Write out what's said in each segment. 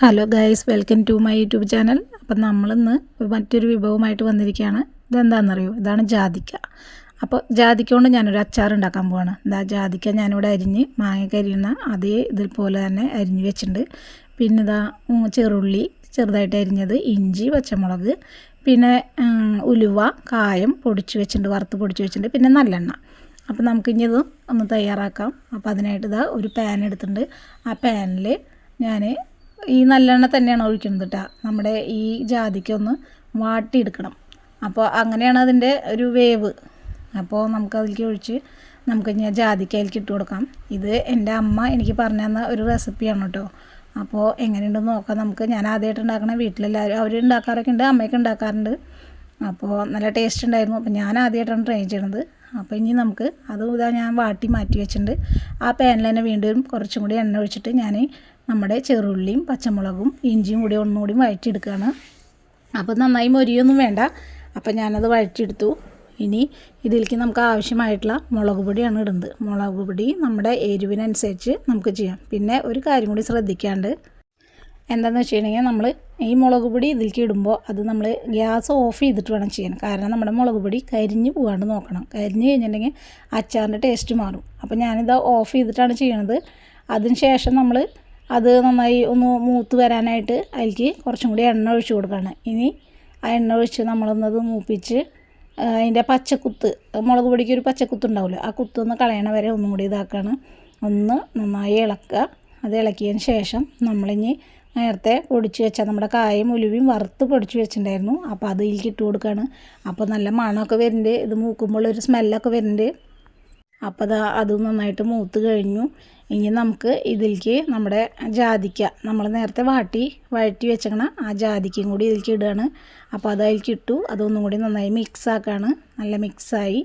Hello guys welcome to my YouTube channel അപ്പം നമ്മളിന്ന് മറ്റൊരു വിഭവമായിട്ട് വന്നിരിക്കുകയാണ്. ഇതെന്താണെന്നറിയോ? ഇതാണ് ജാതിക്ക. അപ്പോൾ ജാതിക്ക കൊണ്ട് ഞാനൊരു അച്ചാർ ഉണ്ടാക്കാൻ പോവാണ്. എന്താ ജാതിക്ക ഞാനിവിടെ അരിഞ്ഞ് മാങ്ങ അരിയുന്ന അതേ ഇതുപോലെ തന്നെ അരിഞ്ഞ് വെച്ചിട്ടുണ്ട്. പിന്നെ ഇതാ ചെറുള്ളി ചെറുതായിട്ട് അരിഞ്ഞത് ഇഞ്ചി പച്ചമുളക് പിന്നെ ഉലുവ കായം പൊടിച്ച് വെച്ചിട്ടുണ്ട് വറുത്ത് പൊടിച്ച് വെച്ചിട്ടുണ്ട് പിന്നെ നല്ലെണ്ണ. അപ്പോൾ നമുക്കിനി ഇത് ഒന്ന് തയ്യാറാക്കാം. അപ്പോൾ അതിനായിട്ട് ഇതാ ഒരു പാൻ എടുത്തിട്ടുണ്ട്. ആ പാനിൽ ഞാൻ ഈ നല്ലെണ്ണ തന്നെയാണ് ഒഴിക്കുന്നത് കേട്ടോ നമ്മുടെ ഈ ജാതിക്കൊന്ന് വാട്ടിയെടുക്കണം. അപ്പോൾ അങ്ങനെയാണ് അതിന്റെ ഒരു വേവ്. അപ്പോൾ നമുക്ക് അതിലേക്ക് ഒഴിച്ച് നമുക്ക് ഞാൻ ജാതിക്കയിലേക്ക് ഇട്ട് കൊടുക്കാം. ഇത് എന്റെ അമ്മ എനിക്ക് പറഞ്ഞു തന്ന ഒരു റെസിപ്പിയാണ് കേട്ടോ. അപ്പോൾ എങ്ങനെയുണ്ടെന്ന് നോക്കാം. നമുക്ക് ഞാൻ ആദ്യമായിട്ട് ഉണ്ടാക്കണ വീട്ടിലെല്ലാവരും അവർ ഉണ്ടാക്കാറൊക്കെ ഉണ്ട് അമ്മയൊക്കെ ഉണ്ടാക്കാറുണ്ട്. അപ്പോൾ നല്ല ടേസ്റ്റ് ഉണ്ടായിരുന്നു. അപ്പോൾ ഞാൻ ആദ്യമായിട്ടാണ് ട്രൈ ചെയ്യണത്. അപ്പോൾ ഇനി നമുക്ക് അത് ഇതാ ഞാൻ വാട്ടി മാറ്റി വെച്ചിട്ടുണ്ട്. ആ പാനിൽ തന്നെ വീണ്ടും കുറച്ചും കൂടി എണ്ണ ഒഴിച്ചിട്ട് ഞാൻ നമ്മുടെ ചെറുള്ളിയും പച്ചമുളകും ഇഞ്ചിയും കൂടി ഒന്നുകൂടി വഴറ്റിയെടുക്കുകയാണ്. അപ്പോൾ നന്നായി മൊരിയൊന്നും വേണ്ട. അപ്പോൾ ഞാനത് വഴറ്റിയെടുത്തു. ഇനി ഇതിലേക്ക് നമുക്ക് ആവശ്യമായിട്ടുള്ള മുളക് പൊടിയാണ് ഇടുന്നത് മുളക് പൊടി നമ്മുടെ എരിവിനനുസരിച്ച് നമുക്ക് ചെയ്യാം. പിന്നെ ഒരു കാര്യം കൂടി ശ്രദ്ധിക്കാണ്ട് എന്താണെന്ന് വെച്ചിട്ടുണ്ടെങ്കിൽ നമ്മൾ ഈ മുളക് പൊടി ഇതിലേക്ക് ഇടുമ്പോൾ അത് നമ്മൾ ഗ്യാസ് ഓഫ് ചെയ്തിട്ട് വേണം ചെയ്യാൻ. കാരണം നമ്മുടെ മുളക് പൊടി കരിഞ്ഞ് പോകാണ്ട് നോക്കണം. കരിഞ്ഞ് കഴിഞ്ഞിട്ടുണ്ടെങ്കിൽ അച്ചാറിന്റെ ടേസ്റ്റ് മാറും. അപ്പോൾ ഞാനിത് ഓഫ് ചെയ്തിട്ടാണ് ചെയ്യണത്. അതിന് ശേഷം നമ്മൾ അത് നന്നായി ഒന്ന് മൂത്ത് വരാനായിട്ട് അതിലേക്ക് കുറച്ചും കൂടി എണ്ണ ഒഴിച്ച് കൊടുക്കുകയാണ് ഇനി ആ എണ്ണ ഒഴിച്ച് നമ്മളൊന്നത് മൂപ്പിച്ച് അതിന്റെ പച്ചക്കുത്ത് മുളക് പൊടിക്ക് ഒരു പച്ചക്കുത്ത് ഉണ്ടാവില്ല ആ കുത്ത് ഒന്ന് കളയണ വരെ ഒന്നും കൂടി ഇതാക്കുകയാണ് ഒന്ന് നന്നായി ഇളക്കുക. അത് ഇളക്കിയതിന് ശേഷം നമ്മളിനി നേരത്തെ പൊടിച്ച് വെച്ച നമ്മുടെ കായും ഉലുവയും വറുത്ത് പൊടിച്ച് വെച്ചിട്ടുണ്ടായിരുന്നു. അപ്പോൾ അത് ഇതിലേക്ക് ഇട്ട് കൊടുക്കുകയാണ് അപ്പോൾ നല്ല മണമൊക്കെ വരുന്നുണ്ട്. ഇത് മൂക്കുമ്പോൾ ഒരു സ്മെല്ലൊക്കെ വരുന്നുണ്ട്. അപ്പോൾ അത് അത് നന്നായിട്ട് മൂത്ത് കഴിഞ്ഞു. ഇനി നമുക്ക് ഇതിലേക്ക് നമ്മുടെ ജാതിക്ക നമ്മൾ നേരത്തെ വാട്ടി വഴറ്റി വെച്ചേക്കണ ആ ജാതിക്കയും കൂടി ഇതിലേക്ക് ഇടുകയാണ്. അപ്പോൾ അത് അതിലേക്ക് ഇട്ടു. അതൊന്നും കൂടി നന്നായി മിക്സ് നല്ല മിക്സായി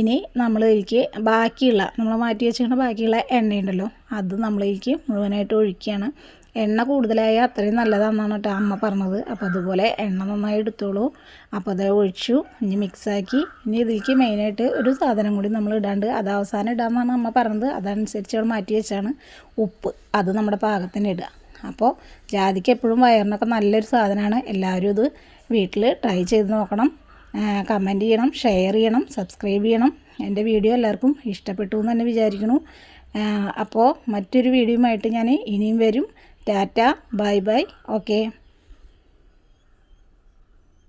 ഇനി നമ്മൾ ഇതിലേക്ക് ബാക്കിയുള്ള നമ്മൾ മാറ്റി വെച്ചിരിക്കുന്ന ബാക്കിയുള്ള എണ്ണയുണ്ടല്ലോ അത് നമ്മളിലേക്ക് മുഴുവനായിട്ട് ഒഴിക്കുകയാണ്. എണ്ണ കൂടുതലായ അത്രയും നല്ലതാണെന്നാണ് കേട്ടോ അമ്മ പറഞ്ഞത്. അപ്പോൾ അതുപോലെ എണ്ണ നന്നായി എടുത്തോളൂ. അപ്പോൾ അത് ഒഴിച്ചു. ഇനി മിക്സാക്കി ഇനി ഇതിലേക്ക് മെയിനായിട്ട് ഒരു സാധനം കൂടി നമ്മൾ ഇടാണ്ട് അത് അവസാനം ഇടാമെന്നാണ് അമ്മ പറഞ്ഞത്. അതനുസരിച്ച് അവൾ മാറ്റി വെച്ചാണ് ഉപ്പ്. അത് നമ്മുടെ പാകത്തിന് ഇടുക. അപ്പോൾ ജാതിക്ക് എപ്പോഴും വയറിനൊക്കെ നല്ലൊരു സാധനമാണ് എല്ലാവരും ഇത് വീട്ടിൽ ട്രൈ ചെയ്ത് നോക്കണം. കമന്റ് ചെയ്യണം ഷെയർ ചെയ്യണം സബ്സ്ക്രൈബ് ചെയ്യണം. എന്റെ വീഡിയോ എല്ലാവർക്കും ഇഷ്ടപ്പെട്ടു എന്ന് തന്നെ വിചാരിക്കുന്നു. അപ്പോൾ മറ്റൊരു വീഡിയോയുമായിട്ട് ഞാൻ ഇനിയും വരും. Tata bye bye okay.